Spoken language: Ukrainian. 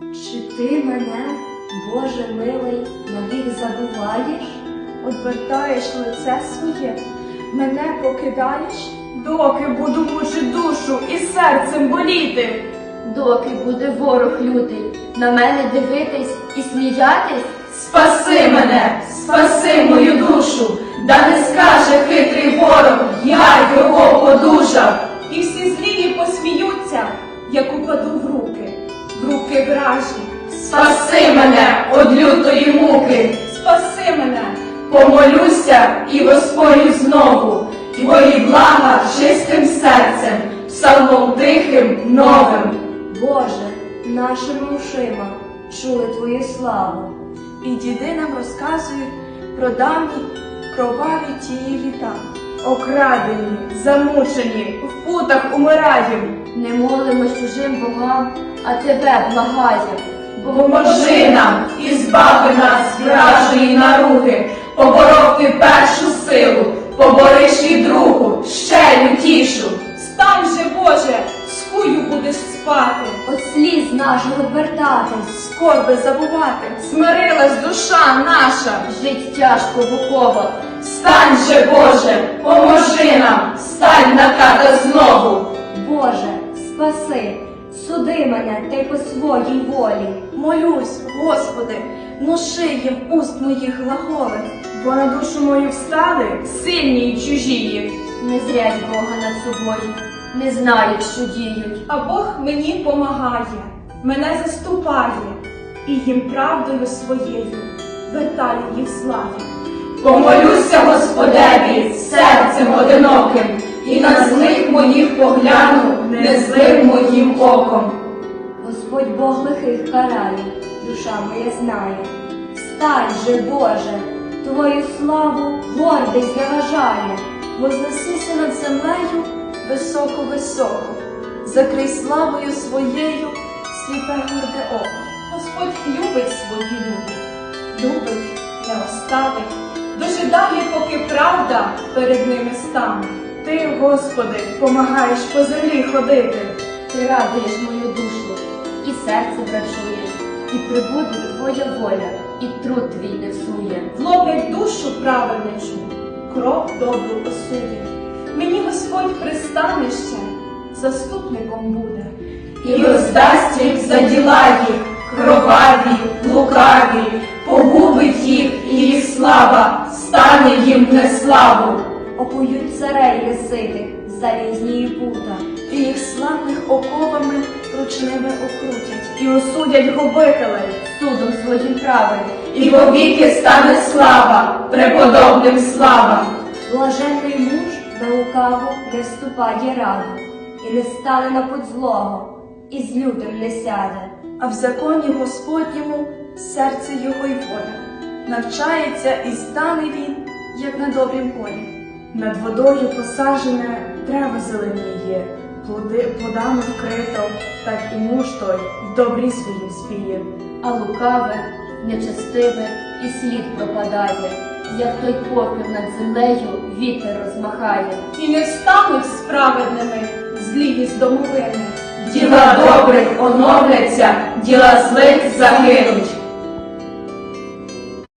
Чи ти мене, Боже милий, навік забуваєш? Одвертаєш лице своє, мене покидаєш, доки буду мучити душу і серцем боліти. Доки буде ворог лютий, на мене дивитись і сміятись? Спаси мене, спаси мою душу, да не скаже хитрий ворог, я його подужав. І всі злії посміються, як упаду в руки, руки вражі. Спаси мене од лютої муки, Спаси мене, помолюся і воспою знову, твої блага чистим серцем, псалмом тихим новим. Боже, нашими ушима чули Твою славу. і діди нам розказують про давні кроваві тії літа. Окрадені, замучені, в путах умираємо. Не молимось чужим богам, а тебе благаєм. Поможи нам і збави нас вражої наруги, поборов ти першу силу, побориш і другу, ще лютішу. Стань же, Боже, скую будеш спати, От сліз наших одвертатись, скорби забувати. Смирилась душа наша. жить тяжко в оковах. Стань же, Боже, поможи нам, стань на ката знову. Боже, спаси, суди мене ти по своїй волі. Молюсь, Господи, ноши їм уст моїх глаголи, бо на душу мою встали сильні й чужії. Не зрять Бога над собою, не знають, що діють. А Бог мені помагає, мене заступає, і їм правдою своєю вертаю їх славі. Помолюся Господеві серцем одиноким, і на злих моїх погляну не злим моїм оком. Господь Бог лихих карає, душа моя знає. Стань же, Боже, Твою славу гордий зневажає. Вознесися над землею високо-високо, закрий славою своєю сліпе горде око. Господь любить свої люди, любить, не оставить, дожидає, поки правда перед ними стане. Ти, Господи, помагаєш по землі ходити. Ти радуєш мою душу, і серце врачуєш, і прибуде Твоя воля, і труд твій не всує. Злоблять душу праведничу, кров добру осудять. Мені Господь пристанище заступником буде. І роздасть їх за діла їх, кроваві, лукаві, погубить їх, і їх слава стане їм в неславу. Опоють царей єсити, залізні і пута. І їх славних оковами ручними окрутять, і осудять губителей. Судом своїм правим, І повіки стане слава, преподобним слава. блаженний муж на лукаву не вступає раду, і не стане на путь злого, і з лютим не сяде. А в законі Господньому серце його й воля. Навчається і стане він, як на добрім полі. Над водою посажене дерево зеленіє, плоди, плодами вкрито, так і муж той в добрі своїм спіє. А лукаве, нечестиве і слід пропадає, як той попір над землею вітер розмахає. І не встануть справедними злі з домовини. Діла добрих оновляться, діла злих загинуть.